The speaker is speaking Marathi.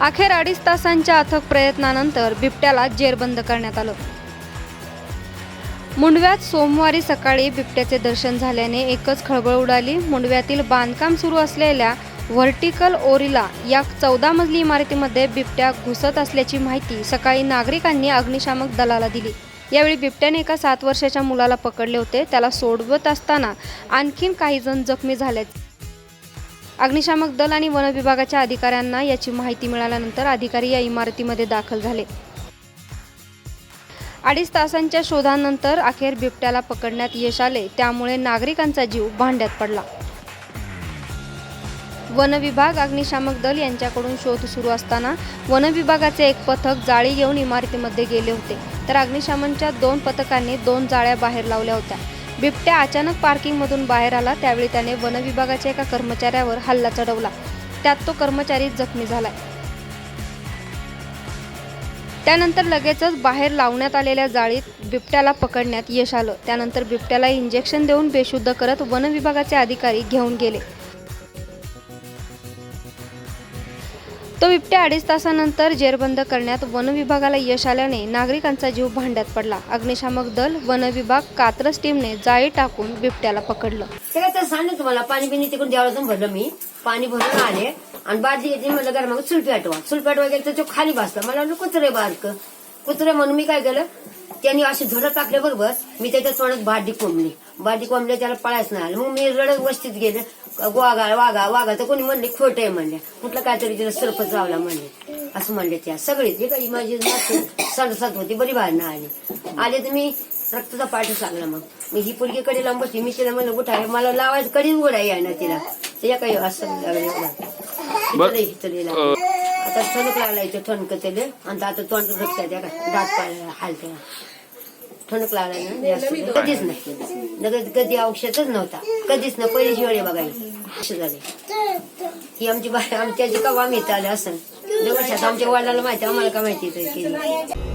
अखेर अडीच तासांच्या अथक प्रयत्नानंतर बिबट्याला जेरबंद करण्यात आलं. मुंडव्यात सोमवारी सकाळी बिबट्याचे दर्शन झाल्याने एकच खळबळ उडाली. मुंडव्यातील बांधकाम सुरू असलेल्या व्हर्टिकल ओरिला या चौदा मजली इमारतीमध्ये बिबट्या घुसत असल्याची माहिती सकाळी नागरिकांनी अग्निशामक दलाला दिली. यावेळी बिबट्याने एका सात वर्षाच्या मुलाला पकडले होते. त्याला सोडवत असताना आणखीन काही जण जखमी झाल्याचे अग्निशामक दल आणि वन विभागाच्या अधिकाऱ्यांना याची माहिती मिळाल्यानंतर अधिकारी या इमारतीमध्ये दाखल झाले. अडीच तासांच्या शोधानंतर अखेर बिबट्याला पकडण्यात यश आले त्यामुळे नागरिकांचा जीव भांड्यात पडला. वन विभाग अग्निशामक दल यांच्याकडून शोध सुरू असताना वन विभागाचे एक पथक जाळी घेऊन इमारतीमध्ये गेले होते. तर अग्निशामनच्या दोन पथकांनी दोन जाळ्या बाहेर लावल्या होत्या. बिबट्या अचानक पार्किंगमधून बाहेर आला. त्यावेळी त्याने वनविभागाच्या एका कर्मचाऱ्यावर हल्ला चढवला. त्यात तो कर्मचारी जखमी झालाय. त्यानंतर लगेचच बाहेर लावण्यात आलेल्या जाळीत बिबट्याला पकडण्यात यश आलं. त्यानंतर बिबट्याला इंजेक्शन देऊन बेशुद्ध करत वनविभागाचे अधिकारी घेऊन गेले. तो बिबट्या अडीच तासानंतर जेरबंद करण्यात वन विभागाला यश आल्याने नागरिकांचा जीव भांड्यात पडला. अग्निशामक दल वन विभाग कात्रज टीमने जाळी टाकून बिबट्याला पकडलं. ते काय तर सांगितलं तुम्हाला पाणी बिनी तिकडून द्यावं भरलं मी. पाणी भरून आले आणि बादली येते म्हणलं घर मग सुलपेट वा चुल वगैरे गेलं तर तो खाली बसला. मला कुत्रे बारक. कुत्रे म्हणून मी काय केलं? त्यांनी अशी झडप टाकल्याबरोबर मी त्याच्या तोंडात बारडी कोंबली. बारडी कोंबली त्याला पळायच नाही. आलं मग मी रडत वस्तीत गेले. वाघा वाघा वाघा तर कोणी म्हणले खोट आहे म्हणले. कुठलं काहीतरी तिला सरपंच लावला म्हणले. असं म्हणले त्या सगळेच. जे काही माझी सडसत होती बरी बाहेर ना आली. आले तर मी रक्ताचा पाठच लागला मग. मी ही पुलकीकडे लांब बसली. मी तिला म्हणलं उठाय मला लावायचं कधीच उघडा ना तिला. त्याच्या काही असं. आता ठणक लागला इथं ठणक त्याला आणि आता तोंड रक्त आहे त्या का दात हालते ठणक लागला ना जास्त. कधीच नाही कधी औषधच नव्हता. कधीच ना पहिली शिवाळी बघायला. झाले. ही आमची बाई आमच्या जी कवा आम्ही आले असं. वर्षात आमच्या वडिलाला माहिती आम्हाला का माहिती केली?